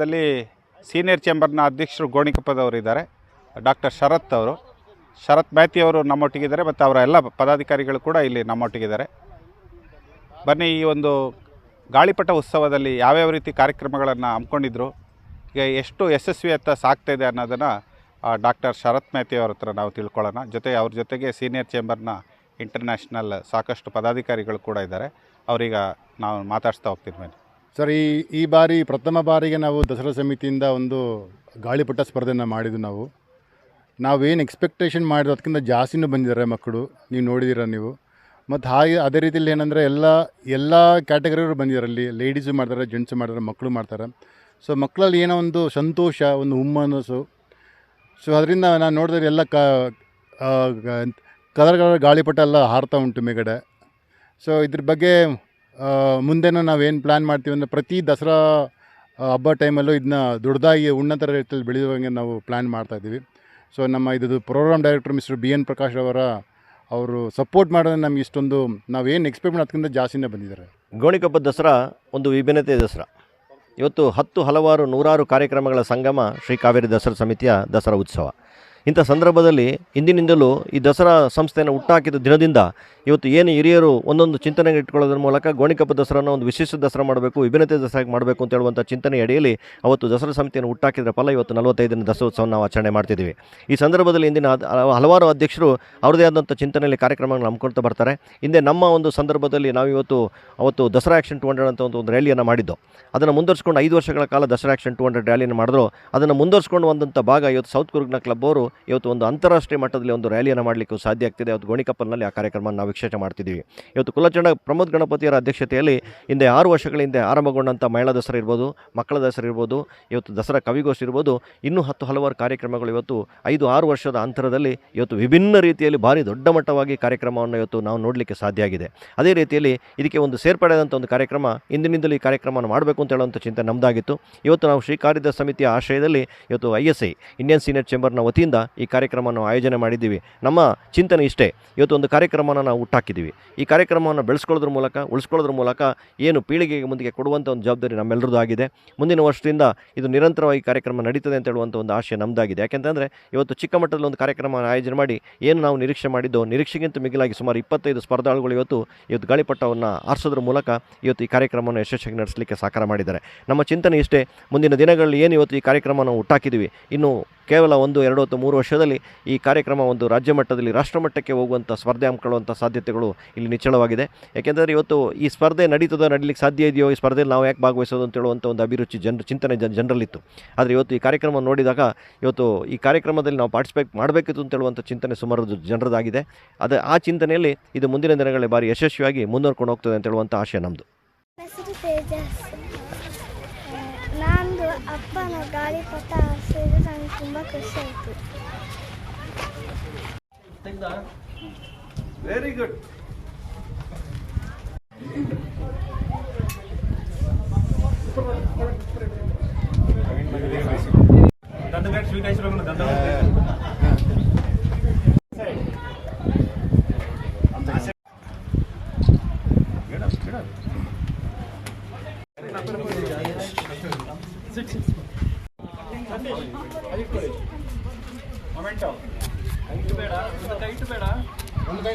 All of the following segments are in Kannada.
ದಲ್ಲಿ ಸೀನಿಯರ್ ಚೇಂಬರ್ನ ಅಧ್ಯಕ್ಷರು ಗೋಣಿಕೊಪ್ಪದವರು ಇದ್ದಾರೆ ಡಾಕ್ಟರ್ ಶರತ್ ಅವರು. ಶರತ್ ಮ್ಯಾಥಿ ಅವರು ನಮ್ಮೊಟ್ಟಿಗಿದ್ದಾರೆ ಮತ್ತು ಅವರ ಎಲ್ಲ ಪದಾಧಿಕಾರಿಗಳು ಕೂಡ ಇಲ್ಲಿ ನಮ್ಮೊಟ್ಟಿಗಿದ್ದಾರೆ. ಬನ್ನಿ, ಈ ಒಂದು ಗಾಳಿಪಟ ಉತ್ಸವದಲ್ಲಿ ಯಾವ್ಯಾವ ರೀತಿ ಕಾರ್ಯಕ್ರಮಗಳನ್ನು ಹಮ್ಮಿಕೊಂಡಿದ್ರು, ಈಗ ಎಷ್ಟು ಯಶಸ್ವಿಯತ್ತ ಸಾಗ್ತಾ ಇದೆ ಅನ್ನೋದನ್ನು ಡಾಕ್ಟರ್ ಶರತ್ ಮ್ಯಾಥಿ ಅವ್ರ ಹತ್ರ ನಾವು ತಿಳ್ಕೊಳ್ಳೋಣ. ಜೊತೆ ಅವ್ರ ಜೊತೆಗೆ ಸೀನಿಯರ್ ಚೇಂಬರ್ನ ಇಂಟರ್ನ್ಯಾಷನಲ್ ಸಾಕಷ್ಟು ಪದಾಧಿಕಾರಿಗಳು ಕೂಡ ಇದ್ದಾರೆ. ಅವರೀಗ ನಾವು ಮಾತಾಡ್ತಾ ಬನ್ನಿ. ಸರ್, ಈ ಈ ಬಾರಿ, ಪ್ರಥಮ ಬಾರಿಗೆ ನಾವು ದಸರಾ ಸಮಿತಿಯಿಂದ ಒಂದು ಗಾಳಿಪಟ ಸ್ಪರ್ಧೆಯನ್ನು ಮಾಡಿದ್ದು ನಾವು. ನಾವೇನು ಎಕ್ಸ್ಪೆಕ್ಟೇಷನ್ ಮಾಡಿದ್ರು ಅದಕ್ಕಿಂತ ಜಾಸ್ತಿನೂ ಬಂದಿದ್ದಾರೆ ಮಕ್ಕಳು. ನೀವು ನೋಡಿದ್ದೀರ ನೀವು. ಮತ್ತು ಹಾಗೆ ಅದೇ ರೀತಿಯಲ್ಲಿ ಏನಂದರೆ, ಎಲ್ಲ ಎಲ್ಲ ಕ್ಯಾಟಗರಿಯವರು ಬಂದಿದ್ದಾರೆ ಅಲ್ಲಿ. ಲೇಡೀಸು ಮಾಡ್ತಾರೆ ಜೆಂಟ್ಸು ಮಾಡ್ತಾರೆ ಮಕ್ಕಳು ಮಾಡ್ತಾರೆ. ಸೊ ಮಕ್ಕಳಲ್ಲಿ ಏನೋ ಒಂದು ಸಂತೋಷ, ಒಂದು ಹುಮ್ಮನಸ್ಸು. ಸೊ ಅದರಿಂದ ನಾನು ನೋಡಿದ್ರೆ ಎಲ್ಲ ಕ ಕಲರ್ ಕಲರ್ ಗಾಳಿಪಟ ಎಲ್ಲ ಹಾರ್ತಾ ಉಂಟು ಮೇಗಡೆ. ಸೊ ಇದ್ರ ಬಗ್ಗೆ ಮುಂದೆನೂ ನಾವೇನು ಪ್ಲ್ಯಾನ್ ಮಾಡ್ತೀವಿ ಅಂದರೆ ಪ್ರತಿ ದಸರಾ ಹಬ್ಬ ಟೈಮಲ್ಲೂ ಇದನ್ನ ದೊಡ್ಡದಾಗಿ ಉನ್ನತ ರೀತಿಯಲ್ಲಿ ಬೆಳೆಯುವಂಗೆ ನಾವು ಪ್ಲ್ಯಾನ್ ಮಾಡ್ತಾಯಿದ್ದೀವಿ ಸೊ ನಮ್ಮ ಇದು program director mister B N Prakash ಅವರ ಅವರು ಸಪೋರ್ಟ್ ಮಾಡೋದು ನಮ್ಗೆ ಇಷ್ಟೊಂದು ನಾವೇನು ಎಕ್ಸ್ಪೆಕ್ಟ್ ಮಾಡೋದು ಅದಕ್ಕಿಂತ ಜಾಸ್ತಿನೇ ಬಂದಿದ್ದಾರೆ. ಗೋಣಿಕೊಪ್ಪ ದಸರಾ ಒಂದು ವಿಭಿನ್ನತೆ ದಸರಾ. ಇವತ್ತು ಹತ್ತು ಹಲವಾರು ನೂರಾರು ಕಾರ್ಯಕ್ರಮಗಳ ಸಂಗಮ ಶ್ರೀ ಕಾವೇರಿ ದಸರಾ ಸಮಿತಿಯ ದಸರಾ ಉತ್ಸವ. ಇಂಥ ಸಂದರ್ಭದಲ್ಲಿ ಇಂದಿನಿಂದಲೂ ಈ ದಸರಾ ಸಂಸ್ಥೆಯನ್ನು ಹುಟ್ಟಾಕಿದ ದಿನದಿಂದ ಇವತ್ತು ಏನು ಹಿರಿಯರು ಒಂದೊಂದು ಚಿಂತನೆಗೆ ಇಟ್ಕೊಳ್ಳೋದ್ರ ಮೂಲಕ ಗೋಣಿಕಪ್ಪ ದಸರಾನ ಒಂದು ವಿಶೇಷ ದಸರಾ ಮಾಡಬೇಕು, ವಿಭಿನ್ನತೆ ದಸರಾಗಿ ಮಾಡಬೇಕು ಅಂತ ಹೇಳುವಂಥ ಚಿಂತನೆ ಅಡಿಯಲ್ಲಿ ಅವತ್ತು ದಸರಾ ಸಮಿತಿಯನ್ನು ಹುಟ್ಟಾಕಿದ್ರ ಫಲ ಇವತ್ತು ನಲವತ್ತೈದನೇ ದಸರೋತ್ಸವವನ್ನು ನಾವು ಆಚರಣೆ ಮಾಡ್ತಿದ್ದೀವಿ. ಈ ಸಂದರ್ಭದಲ್ಲಿ ಇಂದಿನ ಹಲವಾರು ಅಧ್ಯಕ್ಷರು ಅವರದೇ ಆದಂಥ ಚಿಂತನೆಯಲ್ಲಿ ಕಾರ್ಯಕ್ರಮಗಳನ್ನು ಹಮ್ಮಿಕೊಳ್ತಾ ಬರ್ತಾರೆ. ಹಿಂದೆ ನಮ್ಮ ಒಂದು ಸಂದರ್ಭದಲ್ಲಿ ನಾವು ಇವತ್ತು, ಅವತ್ತು ದಸರಾ ಆ್ಯಕ್ಷನ್ ಟು ಹಂಡ್ರೆಡ್ ಅಂತ ಒಂದು ಒಂದು ರ್ಯಾಲಿಯನ್ನು ಮಾಡಿದ್ದು. ಅದನ್ನು ಮುಂದುವರ್ಸ್ಕೊಂಡು ಐದು ವರ್ಷಗಳ ಕಾಲ ದಸರಾ ಆ್ಯಕ್ಷನ್ ಟು ಹಂಡ್ರೆಡ್ ರ್ಯಾಲಿಯನ್ನು ಮಾಡಿದ್ರು. ಅದನ್ನು ಮುಂದುವರ್ಸ್ಕೊಂಡು ಬಂದಂಥ ಭಾಗ ಇವತ್ತು ಸೌತ್ ಕುರ್ಗ್ನ ಕ್ಲಬ್ ಅವರು ಇವತ್ತು ಒಂದು ಅಂತಾರಾಷ್ಟ್ರೀಯ ಮಟ್ಟದಲ್ಲಿ ಒಂದು ರ್ಯಾಲಿಯನ್ನು ಮಾಡಲಿಕ್ಕೂ ಸಾಧ್ಯ ಆಗ್ತಿದೆ. ಅವತ್ತು ಗೋಣಿಕಪ್ಪಲ್ನಲ್ಲಿ ಆ ಕಾರ್ಯಕ್ರಮವನ್ನು ನಾವು ವೀಕ್ಷಣೆ ಮಾಡ್ತಿದ್ದೀವಿ. ಇವತ್ತು ಕುಲಚಂಡ ಪ್ರಮೋದ್ ಗಣಪತಿಯವರ ಅಧ್ಯಕ್ಷತೆಯಲ್ಲಿ ಹಿಂದೆ ಆರು ವರ್ಷಗಳ ಹಿಂದೆ ಆರಂಭಗೊಂಡಂಥ ಮಹಿಳಾ ದಸರಾ ಇರ್ಬೋದು, ಮಕ್ಕಳ ದಸರಾ ಇರ್ಬೋದು, ಇವತ್ತು ದಸರಾ ಕವಿಗೋಷ್ಠಿ ಇರ್ಬೋದು, ಇನ್ನೂ ಹತ್ತು ಹಲವಾರು ಕಾರ್ಯಕ್ರಮಗಳು ಇವತ್ತು ಐದು ಆರು ವರ್ಷದ ಅಂತರದಲ್ಲಿ ಇವತ್ತು ವಿಭಿನ್ನ ರೀತಿಯಲ್ಲಿ ಭಾರಿ ದೊಡ್ಡ ಮಟ್ಟವಾಗಿ ಕಾರ್ಯಕ್ರಮವನ್ನು ಇವತ್ತು ನಾವು ನೋಡಲಿಕ್ಕೆ ಸಾಧ್ಯ ಆಗಿದೆ. ಅದೇ ರೀತಿಯಲ್ಲಿ ಇದಕ್ಕೆ ಒಂದು ಸೇರ್ಪಡೆಯಾದಂಥ ಒಂದು ಕಾರ್ಯಕ್ರಮ, ಇಂದಿನಿಂದಲೂ ಈ ಕಾರ್ಯಕ್ರಮವನ್ನು ಮಾಡಬೇಕು ಅಂತ ಹೇಳುವಂಥ ಚಿಂತೆ ನಮ್ಮದಾಗಿತ್ತು ಇವತ್ತು ನಾವು ಶ್ರೀ ಕಾರ್ಯದ ಸಮಿತಿಯ ಆಶ್ರಯದಲ್ಲಿ ಇವತ್ತು I S I, Indian senior ಚೇಂಬರ್ನ ವತಿಯಿಂದ ಈ ಕಾರ್ಯಕ್ರಮವನ್ನು ಆಯೋಜನೆ ಮಾಡಿದ್ದೀವಿ. ನಮ್ಮ ಚಿಂತನೆ ಇಷ್ಟೇ. ಇವತ್ತು ಒಂದು ಕಾರ್ಯಕ್ರಮನ ನಾವು ಹುಟ್ಟಾಕಿದ್ದೀವಿ. ಈ ಕಾರ್ಯಕ್ರಮವನ್ನು ಬೆಳೆಸ್ಕೊಳ್ಳೋದ್ರ ಮೂಲಕ, ಉಳಿಸ್ಕೊಳ್ಳೋದ್ರ ಮೂಲಕ ಏನು ಪೀಳಿಗೆಗೆ ಮುಂದೆ ಕೊಡುವಂಥ ಒಂದು ಜವಾಬ್ದಾರಿ ನಮ್ಮೆಲ್ಲರದ್ದು ಆಗಿದೆ. ಮುಂದಿನ ವರ್ಷದಿಂದ ಇದು ನಿರಂತರವಾಗಿ ಕಾರ್ಯಕ್ರಮ ನಡೀತದೆ ಅಂತ ಹೇಳುವಂಥ ಒಂದು ಆಶಯ ನಮ್ಮದಾಗಿದೆ ಯಾಕೆಂತಂದರೆ ಇವತ್ತು ಚಿಕ್ಕ ಮಟ್ಟದಲ್ಲಿ ಒಂದು ಕಾರ್ಯಕ್ರಮವನ್ನು ಆಯೋಜನೆ ಮಾಡಿ ಏನು ನಾವು ನಿರೀಕ್ಷೆ ಮಾಡಿದ್ದು, ನಿರೀಕ್ಷೆಗಿಂತ ಮಿಗಿಲಾಗಿ ಸುಮಾರು ಇಪ್ಪತ್ತೈದು ಸ್ಪರ್ಧಾಳುಗಳು ಇವತ್ತು ಇವತ್ತು ಗಾಳಿಪಟ್ಟವನ್ನು ಆರಿಸೋದ್ರ ಮೂಲಕ ಇವತ್ತು ಈ ಕಾರ್ಯಕ್ರಮವನ್ನು ಯಶಸ್ವಿಯಾಗಿ ನಡೆಸಲಿಕ್ಕೆ ಸಹಕಾರ ಮಾಡಿದ್ದಾರೆ. ನಮ್ಮ ಚಿಂತನೆ ಇಷ್ಟೇ. ಮುಂದಿನ ದಿನಗಳಲ್ಲಿ ಏನು ಇವತ್ತು ಈ ಕಾರ್ಯಕ್ರಮವನ್ನು ಹುಟ್ಟಾಕಿದ್ದೀವಿ. ಇನ್ನು ಕೇವಲ ಒಂದು, ಎರಡು ಅಥವಾ ಮೂರು ವರ್ಷದಲ್ಲಿ ಈ ಕಾರ್ಯಕ್ರಮ ಒಂದು ರಾಜ್ಯ ಮಟ್ಟದಲ್ಲಿ ರಾಷ್ಟ್ರ ಮಟ್ಟಕ್ಕೆ ಹೋಗುವಂಥ ಸ್ಪರ್ಧೆ ಹಮ್ಮಿಕೊಳ್ಳುವಂಥ ಸಾಧ್ಯತೆಗಳು ಇಲ್ಲಿ ನಿಚ್ಚಳವಾಗಿದೆ. ಯಾಕೆಂದರೆ ಇವತ್ತು ಈ ಸ್ಪರ್ಧೆ ನಡೀತದೋ ನಡೀಲಿಕ್ಕೆ ಸಾಧ್ಯ ಇದೆಯೋ ಈ ಸ್ಪರ್ಧೆಯಲ್ಲಿ ನಾವು ಯಾಕೆ ಭಾಗವಹಿಸೋದು ಅಂತ ಹೇಳುವಂಥ ಒಂದು ಅಭಿರುಚಿ ಜನರ, ಚಿಂತನೆ ಜನ, ಜನರಲ್ಲಿತ್ತು. ಆದರೆ ಇವತ್ತು ಈ ಕಾರ್ಯಕ್ರಮ ನೋಡಿದಾಗ ಇವತ್ತು ಈ ಕಾರ್ಯಕ್ರಮದಲ್ಲಿ ನಾವು ಪಾರ್ಟಿಸಿಪೇಟ್ ಮಾಡಬೇಕಿತ್ತು ಅಂತ ಹೇಳುವಂಥ ಚಿಂತನೆ ಸುಮಾರು ಜನರದಾಗಿದೆ. ಅದು ಆ ಚಿಂತನೆಯಲ್ಲಿ ಇದು ಮುಂದಿನ ದಿನಗಳಲ್ಲಿ ಬಾರಿ ಯಶಸ್ವಿಯಾಗಿ ಮುಂದುವರ್ಕೊಂಡು ಹೋಗ್ತದೆ ಅಂತ ಹೇಳುವಂಥ ಆಶಯ ನಮ್ಮದು ಅಪ್ಪನ ಗಾಳಿಪಟ ಹಾರಿಸಿದ್ರೆ ನನಗೆ ತುಂಬ ಖುಷಿ ಆಯಿತು. ವೆರಿ ಗುಡ್ ಮೊಮೆಂಟೋ ಹೈಟ್ ಬೇಡ ಹೈಟ್ ಬೇಡ ಒಂದು ಕೈ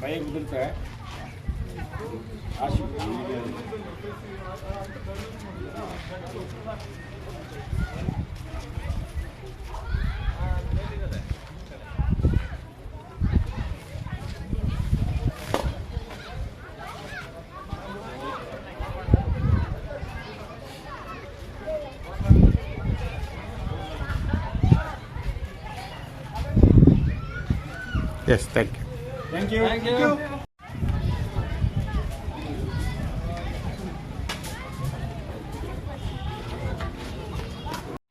ಕೈಗೆ ಬಿಡುತ್ತೆ ಆಶು Thank you. yes thank you thank you thank you, thank you.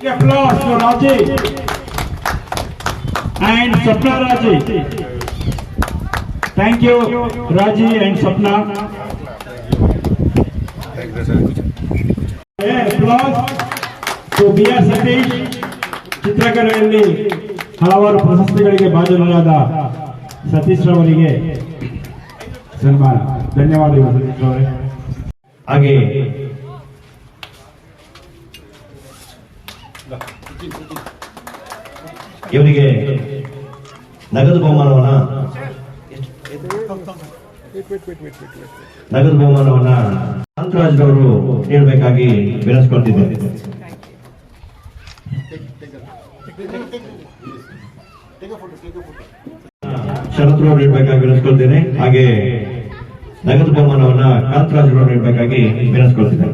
Applause for Raji and Sapna Raji. Thank you, Raji and Sapna. Thank you, sir. Yeah, applause to B.R. Satish, Chitrakarvendi. ಹಲವಾರು ಪ್ರಶಸ್ತಿಗಳಿಗೆ ಭಾಜನರಾದ ಸತೀಶ್ ರವರಿಗೆ ಸನ್ಮಾನ. ಧನ್ಯವಾದಗಳು ಸತೀಶ್ ರವರೇ. ಹಾಗೆ ಇವರಿಗೆ ನಗದು ಬಹುಮಾನವನ್ನ ನಗದು ಬಹುಮಾನವನ್ನ ಅಂತರಾಜ್ರವರು ನೀಡಬೇಕಾಗಿ ವಿನಂತಿಸ್ಕೊಳ್ತಿದ್ದೇನೆ. ಶರತ್ರವರು ನೀಡಬೇಕಾಗಿ ವಿನಿಸ್ಕೊಳ್ತೇನೆ. ಹಾಗೆ ನಗದು ಬಹುಮಾನವನ್ನ ಕಾಂತರಾಜ್ರವರು ನೀಡಬೇಕಾಗಿ ವಿನಂತಿಸ್ಕೊಳ್ತಿದ್ದೇನೆ